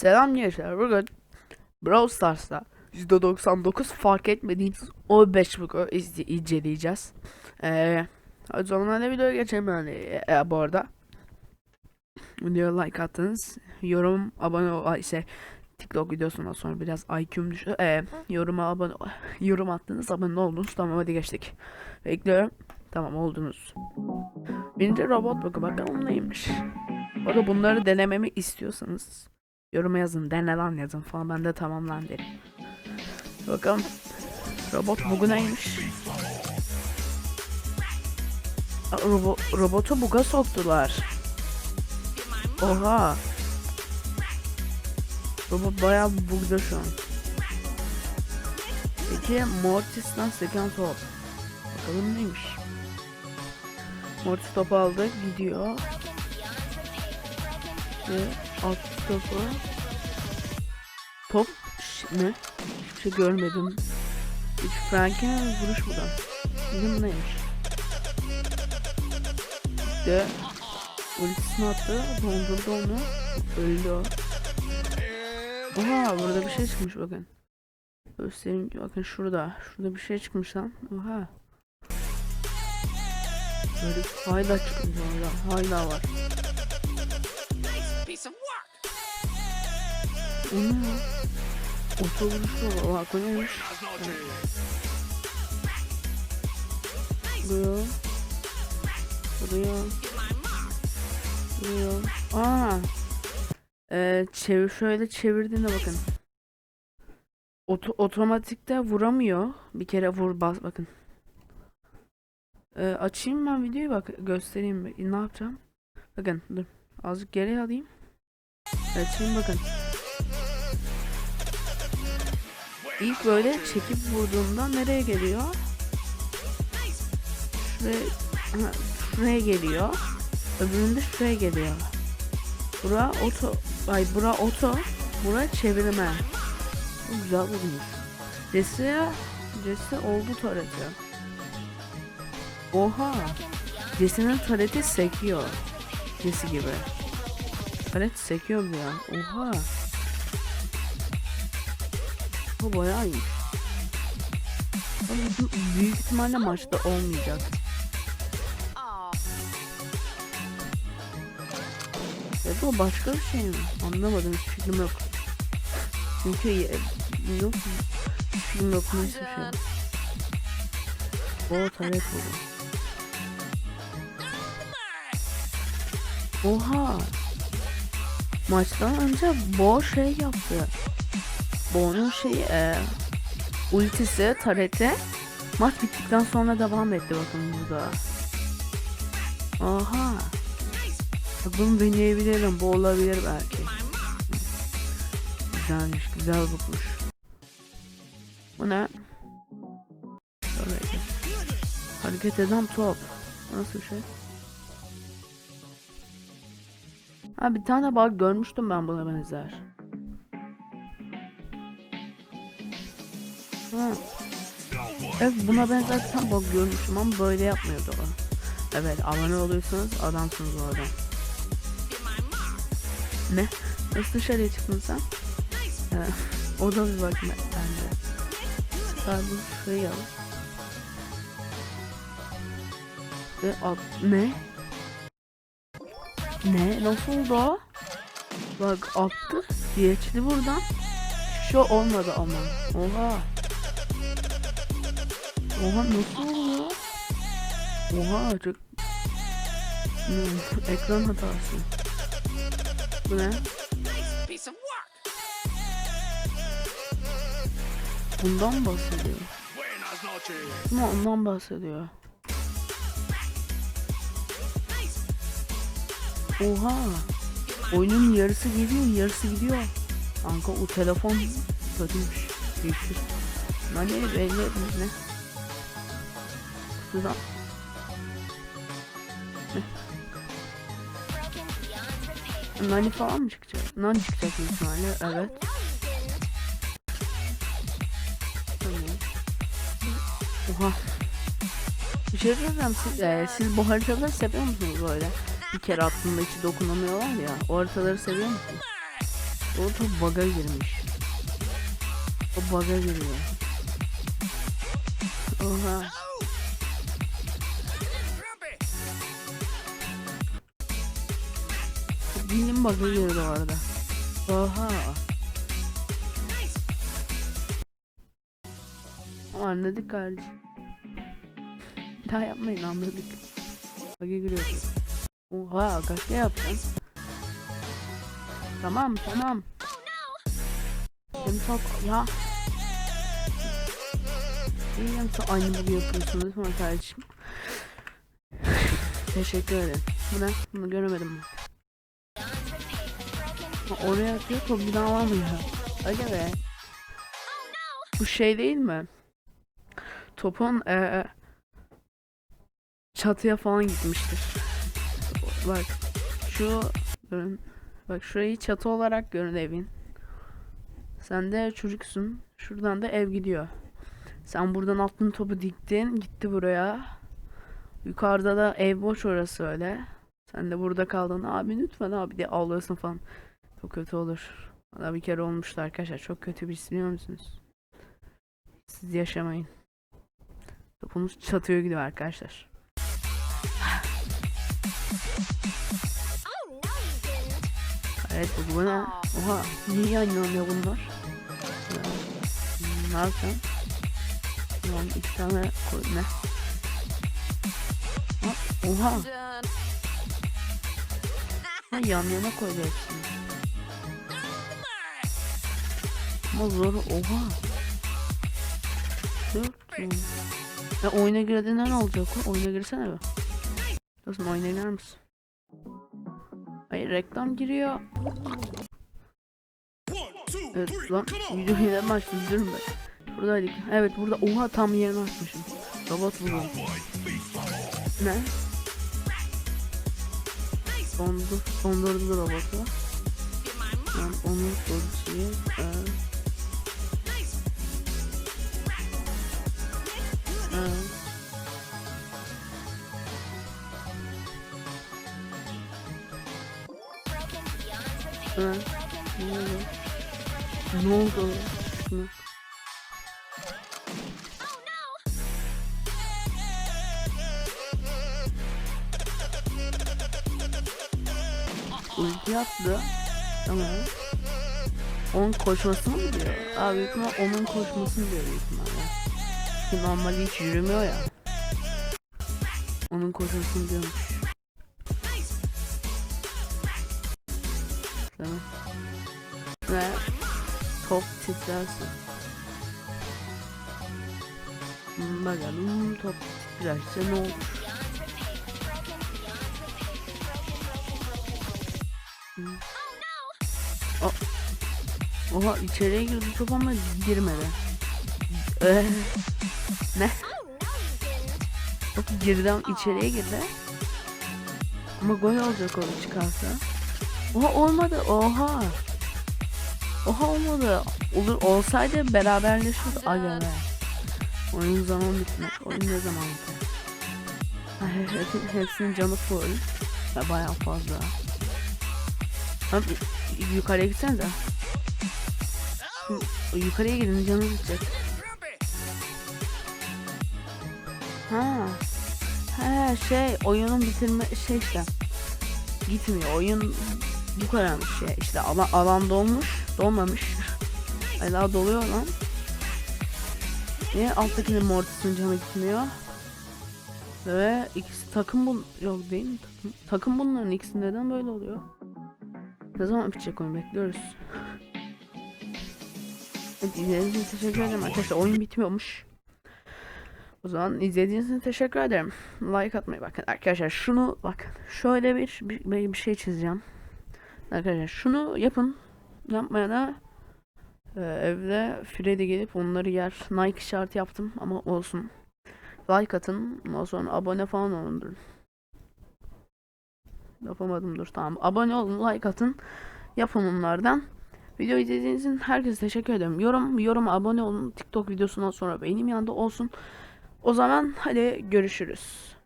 Selam gençler. Bugün Brawl Stars'ta %99 fark etmediğiniz o 5 bugu inceleyeceğiz. Ee, o zaman hadi videoya geçelim yani e, bu arada. Videoya like attınız. Yorum, abone ol, şey, TikTok videosundan sonra biraz IQ'm düştü. Ee, yoruma abone yorum attınız, abone oldunuz. Tamam hadi geçtik. Bekliyorum. Tamam oldunuz. Birinci robot bugu bakalım neymiş. Bu arada bunları denememi istiyorsanız yoruma yazın, dene lan yazın falan ben de tamam lan derim. Bakalım robot bugu neymiş? Robo robotu buga soktular. Oha. Robot bayağı bugda şu an. Peki Mortis'ten seken top. Bakalım neymiş. Mortis topu aldı gidiyor. Ve alt topu. Top ne? Hiçbir şey görmedim. Hiç Frank'e vuruş buradan. Bizim neymiş? De ultisini attı. Dondurdu onu. Öldü o. Oha burada bir şey çıkmış bakın. Göstereyim bakın şurada. Şurada bir şey çıkmış lan. Oha. Böyle hala çıkmış orada. Hala var. O ya? Otobüs var. Oha bu neymiş? Buraya. Buraya. Buraya. Aa. Ee, çevir şöyle çevirdiğinde bakın. Oto otomatikte vuramıyor. Bir kere vur bas bakın. Ee, açayım ben videoyu bak göstereyim. Ne yapacağım? Bakın dur. Azıcık geriye alayım. Açayım bakın. İlk böyle çekip vurduğumda nereye geliyor? Şuraya, şuraya geliyor. Öbüründe şuraya geliyor. Bura oto, ay bura oto, bura çevirme. Bu güzel bulmuş. Jesse, Jesse oldu tareti. Oha. Jesse'nin tareti sekiyor. Jesse gibi. Taret sekiyor bu ya. Oha. Bu bayağı iyi. Ama bu büyük ihtimalle maçta olmayacak. Ya o başka bir şey mi? Anlamadım hiç fikrim yok. Çünkü yok hiç fikrim yok neyse bir şey. O taret oldu. Oha. Maçtan önce Bo şey yaptı. Bo'nun şeyi e, ultisi tareti maç bittikten sonra devam etti bakın burada. Aha. Ya Bunu deneyebilirim. Bu olabilir belki. Güzelmiş. Güzel bakmış. Bu ne? Şöyle. Hareket eden top. Nasıl şey? Ha bir tane bug görmüştüm ben buna benzer. Ha. Evet buna bir tane bug görmüştüm ama böyle yapmıyordu o. Evet abone oluyorsanız adamsınız o adam. Ne? Nasıl dışarıya çıktın sen? O da bir bak bence. Süper bu şeyi al. Ve at ne? Ne? Nasıl oldu o? Bak attı. Geçti buradan. Şu olmadı ama. Oha. Oha nasıl oluyor? Oha çok... Hmm, ekran hatası. Bu ne? Bundan bahsediyor? Ama ondan bahsediyor. Oha. Oyunun yarısı geliyor, yarısı gidiyor. Kanka o telefon kötüymüş. Değiştir. Hani belli ne? Kutudan. Nani falan mı çıkacak? Nani çıkacak büyük ihtimalle. Evet. Tamam. Oha. Bir şey söyleyeceğim. Siz, e, siz bu haritaları seviyor musunuz böyle? Bir kere attığında hiç dokunamıyorlar ya. O haritaları seviyor musunuz? O top bug'a girmiş. O bug'a giriyor. Oha. Bug'a girdi bu arada. Oha. Anladık kardeşim. Daha yapmayın anladık. Bug'a giriyor. Oha kaç ne yapacaksın? Tamam tamam. Benim çok ya. Niye çok aynı bug'ı yapıyorsunuz mu kardeşim? Teşekkür ederim. Bu ne? Bunu göremedim ben. Oraya atıyor top bir daha alamıyor. Öyle be. Bu şey değil mi? Topun eee çatıya falan gitmiştir. Bak şu görün. Bak şurayı çatı olarak görün evin. Sen de çocuksun. Şuradan da ev gidiyor. Sen buradan attın topu diktin. Gitti buraya. Yukarıda da ev boş orası öyle. Sen de burada kaldın. Abi lütfen abi diye ağlıyorsun falan. Çok kötü olur. Bana bir kere olmuştu arkadaşlar. Çok kötü bir his biliyor musunuz? Siz yaşamayın. Topunuz çatıya gidiyor arkadaşlar. Evet bu ne? Oha niye oynanıyor bunlar? Ne yapacağım? Ulan iki tane koy ne? Ha, Oha ha, yan yana koydu hepsini. Ama zor oha. Ki. Ya oyuna girdiğinde ne olacak? Oyuna girsene be. Dostum oyuna girer misin? Hayır reklam giriyor. Evet lan videoyu neden başladım durun be. Buradaydık. Evet burada oha tam yerini açmışım. Robot buldum. Ne? Dondur, dondurdu robotu. Get my mark. Ben onu soruşayım. Ee, ee, ee, ne oldu? Ne 2 attı. Ama 10 koşması mı diyor? Abi büyük ihtimal 10'un koşmasını diyor büyük ihtimalle. Ki normalde hiç yürümüyor ya. Onun koşmasını diyormuş. Tamam. Ve çok titrersin. Bakalım top titrerse ne olur. Oha içeriye girdi top ama girmedi. Ee, ne? Top girdi içeriye girdi. Ama gol olacak o çıkarsa. Oha olmadı. Oha. Oha olmadı. Olur olsaydı beraberleşirdi. Aga be. Oyun zaman bitmez. Oyun ne zaman biter? Hepsinin canı full. Ve bayağı fazla. Abi yukarıya gitsenize. Yukarıya gidin canınız gidecek. Ha. He şey oyunun bitirme şey işte. Gitmiyor. Oyun bu kadarmış şey. İşte alan, alan dolmuş. Dolmamış. Ay daha doluyor lan. Niye alttakinin mortisinin canı gitmiyor? Ve ikisi takım bun yok değil mi takım? Takım bunların ikisi neden böyle oluyor? Ne zaman bitecek oyun bekliyoruz. İzlediğiniz için teşekkür ederim arkadaşlar. Oyun bitmiyormuş. O zaman izlediğiniz için teşekkür ederim. Like atmayı bakın arkadaşlar şunu bakın şöyle bir bir, bir şey çizeceğim. Arkadaşlar şunu yapın. Yapmayana e, evde Freddy gelip onları yer. Nike işareti yaptım ama olsun. Like atın. Ondan sonra abone falan olun. Yapamadım dur tamam. Abone olun like atın. Yapın onlardan. Video izlediğiniz için herkese teşekkür ederim. Yorum, yorum, abone olun. TikTok videosundan sonra benim yanında olsun. O zaman hadi görüşürüz.